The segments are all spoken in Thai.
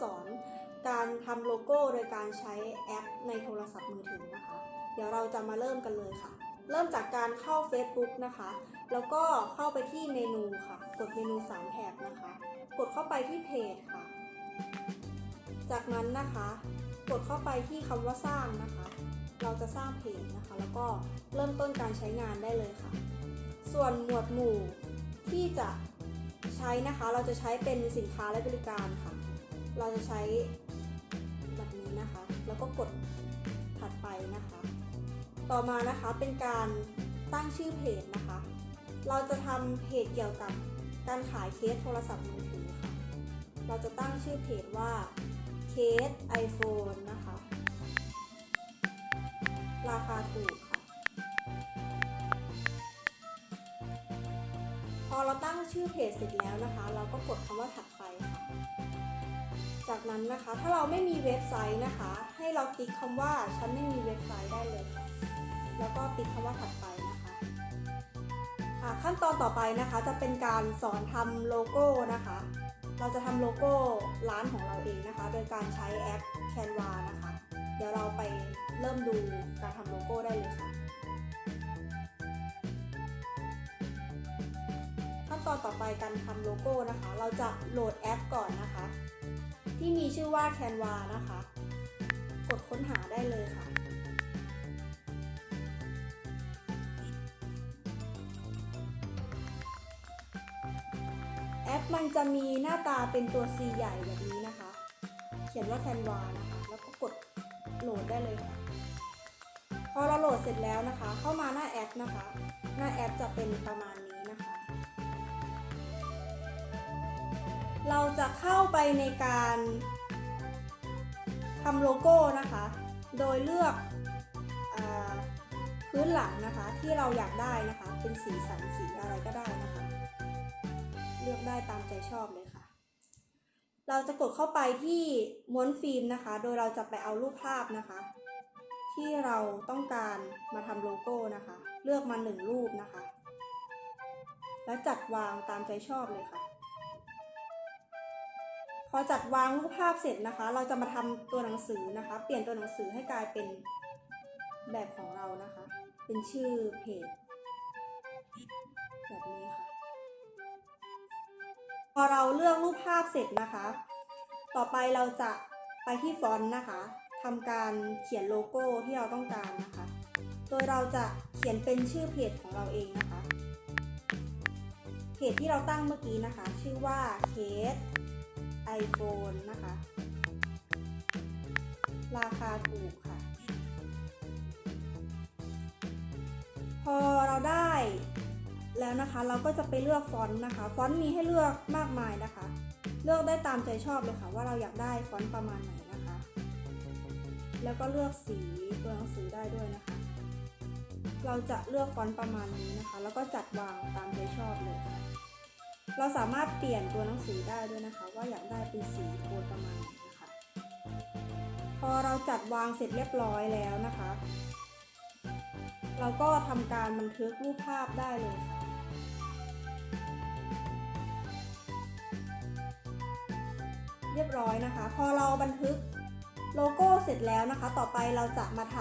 สอนการทำโลโก้โดยการใช้แอปในโทรศัพท์มือถือนะคะ เดี๋ยวเราจะมาเริ่มกันเลยค่ะ เริ่มจากการเข้า Facebook นะคะ แล้วก็เข้าไปที่เมนูค่ะ กดเมนูสามแถบนะคะ กดเข้าไปที่เพจค่ะ จากนั้นนะคะ กดเข้าไปที่คำว่าสร้างนะคะ เราจะสร้างเพจนะคะ แล้วก็เริ่มต้นการใช้งานได้เลยค่ะ ส่วนหมวดหมู่ที่จะใช้นะคะ เราจะใช้เป็นสินค้าและบริการค่ะ เราจะใช้แบบนี้นะคะ แล้วก็กดถัดไปนะคะ ต่อมานะคะเป็นการตั้งชื่อเพจนะคะ เราจะทำเพจเกี่ยวกับการขายเคสโทรศัพท์มือถือค่ะ เราจะตั้งชื่อเพจว่าเคส iPhone นะคะ ราคาถูกค่ะ พอเราตั้งชื่อเพจเสร็จแล้วนะคะ เราก็กดคำว่าถัดไปค่ะ จากนั้นนะคะ ถ้าเราไม่มีเว็บไซต์นะคะ ให้เราติ๊กคำว่าฉันไม่มีเว็บไซต์ได้เลยค่ะแล้วก็ติ๊กคำว่าถัดไปนะคะะขั้นตอนต่อไปนะคะจะเป็นการสอนทำโลโก้นะคะ เราจะทำโลโก้ร้านของเราเองนะคะ โดยการใช้แอป Canva นะคะ เดี๋ยวเราไปเริ่มดูการทำโลโก้ได้เลยค่ะ ขั้นตอนต่อไปการทำโลโก้นะคะ เราจะโหลดแอปก่อนนะคะ ที่มีชื่อว่า Canva นะคะ กดค้นหาได้เลยค่ะ แอปมันจะมีหน้าตาเป็นตัว C ใหญ่แบบนี้นะคะ เขียนว่า Canva นะคะ แล้วก็กดโหลดได้เลยค่ะ พอเราโหลดเสร็จแล้วนะคะ เข้ามาหน้าแอปนะคะ หน้าแอปจะเป็นประมาณนี้นะคะ เราจะเข้าไปในการทำโลโก้นะคะ โดยเลือกอพื้นหลังนะคะที่เราอยากได้นะคะ เป็นสีสันสีอะไรก็ได้นะคะ เลือกได้ตามใจชอบเลยค่ะ เราจะกดเข้าไปที่ม้วนฟิล์มนะคะ โดยเราจะไปเอารูปภาพนะคะ ที่เราต้องการมาทำโลโก้นะคะ เลือกมาหนึ่งรูปนะคะ แล้วจัดวางตามใจชอบเลยค่ะ พอจัดวางรูปภาพเสร็จนะคะ เราจะมาทำตัวหนังสือนะคะ เปลี่ยนตัวหนังสือให้กลายเป็นแบบของเรานะคะ เป็นชื่อเพจแบบนี้ค่ะ พอเราเลือกรูปภาพเสร็จนะคะ ต่อไปเราจะไปที่ฟอนต์นะคะทำการเขียนโลโก้ที่เราต้องการนะคะ โดยเราจะเขียนเป็นชื่อเพจของเราเองนะคะ เพจที่เราตั้งเมื่อกี้นะคะ ชื่อว่าเคส iPhone นะคะ ราคาถูกค่ะ พอเราได้แล้วนะคะเราก็จะไปเลือกฟอนต์นะคะ ฟอนต์มีให้เลือกมากมายนะคะ เลือกได้ตามใจชอบเลยค่ะ ว่าเราอยากได้ฟอนต์ประมาณไหนนะคะ แล้วก็เลือกสีตัวหนังสือได้ด้วยนะคะ เราจะเลือกฟอนต์ประมาณนี้นะคะ แล้วก็จัดวางตามใจ เราสามารถเปลี่ยนตัวหนังสือได้ด้วยนะคะ ว่าอยากได้เป็นสีโทนประมาณไหนนะคะ พอเราจัดวางเสร็จเรียบร้อยแล้วนะคะ เราก็ทำการบันทึกรูปภาพได้เลยค่ะเรียบร้อยนะคะ พอเราบันทึกโลโก้เสร็จแล้วนะคะ ต่อไปเราจะมาท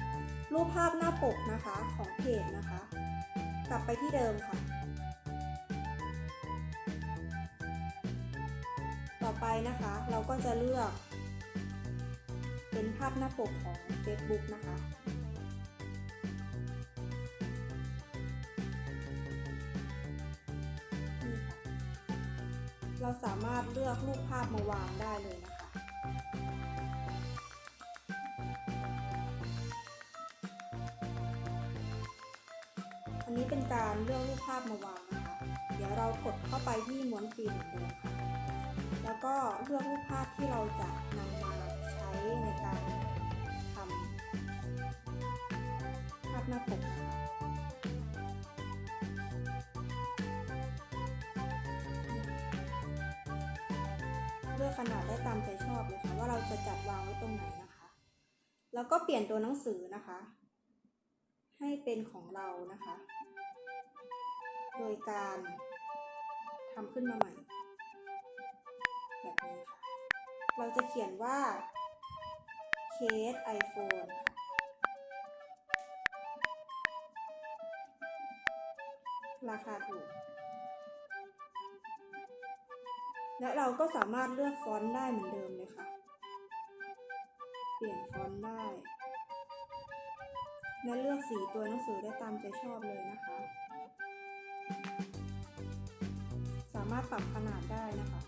ำรูปภาพหน้าปกนะคะของเพจนะคะ กลับไปที่เดิมค่ะ นะคะ เราก็จะเลือกเป็นภาพหน้าปกของ Facebook นะคะนี่ค่ะเราสามารถเลือกรูปภาพมาวางได้เลยนะคะอันนี้เป็นการเลือกรูปภาพมาวางนะคะ เดี๋ยวเรากดเข้าไปที่ม้วนฟิล์มเหมือนเดิมค่ะ แล้วก็เลือกรูปภาพที่เราจะนำมาใช้ในการทำภาพหน้าปกเลือกขนาดได้ตามใจชอบเลยค่ะว่าเราจะจัดวางไว้ตรงไหนนะคะ แล้วก็เปลี่ยนตัวหนังสือนะคะ ให้เป็นของเรานะคะ โดยการทำขึ้นมาใหม่ แบบนี้ค่ะ เราจะเขียนว่าเคส iPhone ค่ะราคาถูก และเราก็สามารถเลือกฟอนต์ได้เหมือนเดิมเลยค่ะ เปลี่ยนฟอนต์ได้ และเลือกสีตัวหนังสือได้ตามใจชอบเลยนะคะ สามารถปรับขนาดได้นะคะประ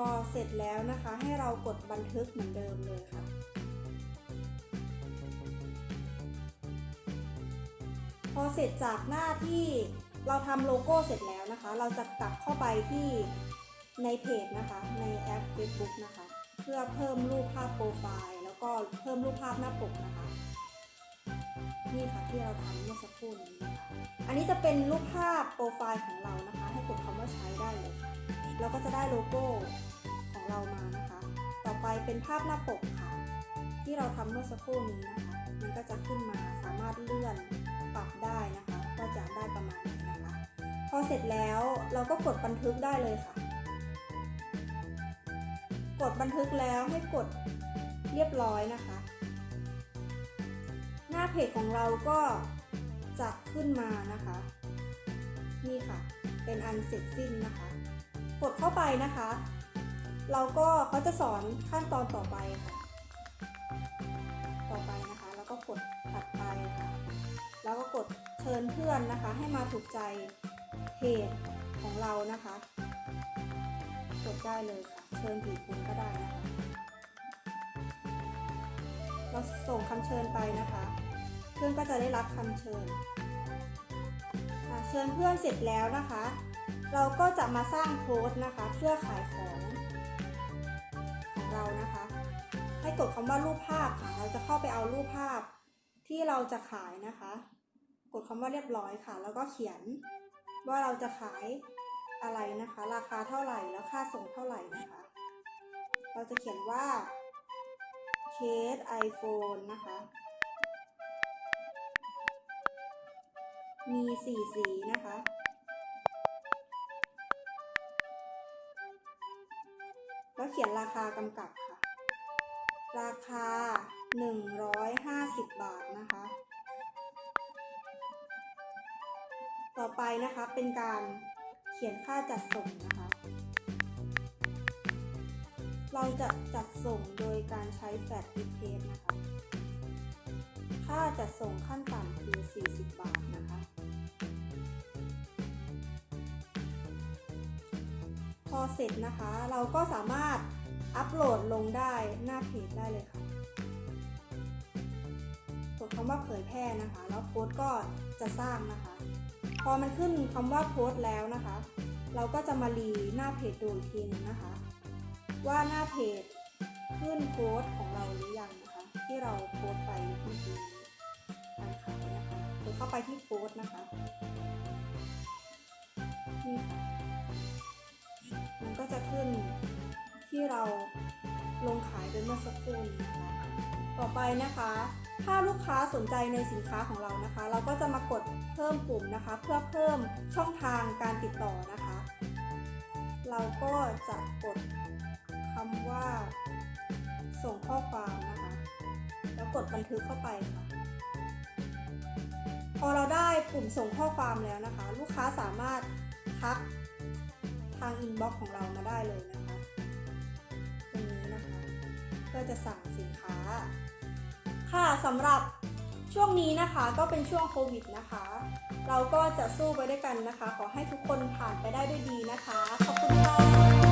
อเสร็จแล้วนะคะ ให้เรากดบันทึกเหมือนเดิมเลยค่ะ พอเสร็จจากหน้าที่เราทำโลโก้เสร็จแล้วนะคะ เราจะกลับเข้าไปที่ในเพจนะคะ ในแอป Facebook นะคะ เพื่อเพิ่มรูปภาพโปรไฟล์แล้วก็เพิ่มรูปภาพหน้าปกนะคะ นี่ค่ะที่เราทำเมื่อสักครู่นี้นะคะอันนี้จะเป็นรูปภาพโปรไฟล์ของเรานะคะ ให้กดคำว่าใช้ได้เลยค่ะ เราก็จะได้โลโก้ของเรามานะคะ ต่อไปเป็นภาพหน้าปกค่ะ ที่เราทำเมื่อสักครู่นี้นะคะ มันก็จะขึ้นมาสามารถเลื่อนปรับได้นะคะว่าจะได้ประมาณไหนนะคะ พอเสร็จแล้วเราก็กดบันทึกได้เลยค่ะ กดบันทึกแล้วให้กดเรียบร้อยนะคะ หน้าเพจของเราก็จะขึ้นมานะคะ นี่ค่ะ เป็นอันเสร็จสิ้นนะคะ กดเข้าไปนะคะ เราก็เขาจะสอนขั้นตอนต่อไปค่ะ ต่อไปนะคะ แล้วก็กดถัดไปค่ะ แล้วก็กดเชิญเพื่อนนะคะ ให้มาถูกใจเพจของเรานะคะ กดได้เลยค่ะ เชิญกี่คนก็ได้นะคะเราส่งคำเชิญไปนะคะ เพื่อนก็จะได้รับคำเชิญเชิญเพื่อนเสร็จแล้วนะคะ เราก็จะมาสร้างโพสต์นะคะ เพื่อขายของของเรานะคะ ให้กดคำว่ารูปภาพค่ะ เราจะเข้าไปเอารูปภาพที่เราจะขายนะคะ กดคำว่าเรียบร้อยค่ะ แล้วก็เขียนว่าเราจะขายอะไรนะคะ ราคาเท่าไหร่แล้วค่าส่งเท่าไหร่นะคะ เราจะเขียนว่าเคส iPhone นะคะ มีสี่สีนะคะ แล้วเขียนราคากำกับค่ะ ราคา 150 บาทนะคะ ต่อไปนะคะเป็นการเขียนค่าจัดส่งนะคะ เราจะจัดส่งโดยการใช้แฟลชดิเพจนะคะ ค่าจัดส่งขั้นต่ำคือ 40 บาทนะคะ อเสร็จนะคะ เราก็สามารถอัปโหลดลงได้หน้าเพจได้เลยค่ะกดคำว่าเผยแพร่นะคะ แล้วโพสต์ก็จะสร้างนะคะ พอมันขึ้นคำว่าโพสต์แล้วนะคะ เราก็จะมารีหน้าเพจดูอีกทีหนึงนะคะ ว่าหน้าเพจขึ้นโพสต์ของเราหรือยังนะคะ ที่เราโพสต์ไปเมื่อกี้การขายนะคะกดเข้าไปที่โพสต์นะคะนี่ค่ะ มันก็จะขึ้นที่เราลงขายไปเมื่อสักครู่นี้นะคะต่อไปนะคะ ถ้าลูกค้าสนใจในสินค้าของเรานะคะ เราก็จะมากดเพิ่มปุ่มนะคะ เพื่อเพิ่มช่องทางการติดต่อนะคะ เราก็จะกดคำว่า ส่งข้อความนะคะ แล้วกดบันทึกเข้าไปค่ะ พอเราได้ปุ่มส่งข้อความแล้วนะคะ ลูกค้าสามารถทักางอินบ็อกของเรามาได้เลยนะคะตรงนี้นะคะเพื่อจะสั่งสินค้า ค่ะสำหรับช่วงนี้นะคะก็เป็นช่วงโควิดนะคะ เราก็จะสู้ไปด้วยกันนะคะ ขอให้ทุกคนผ่านไปได้ด้วยดีนะคะ ขอบคุณค่ะ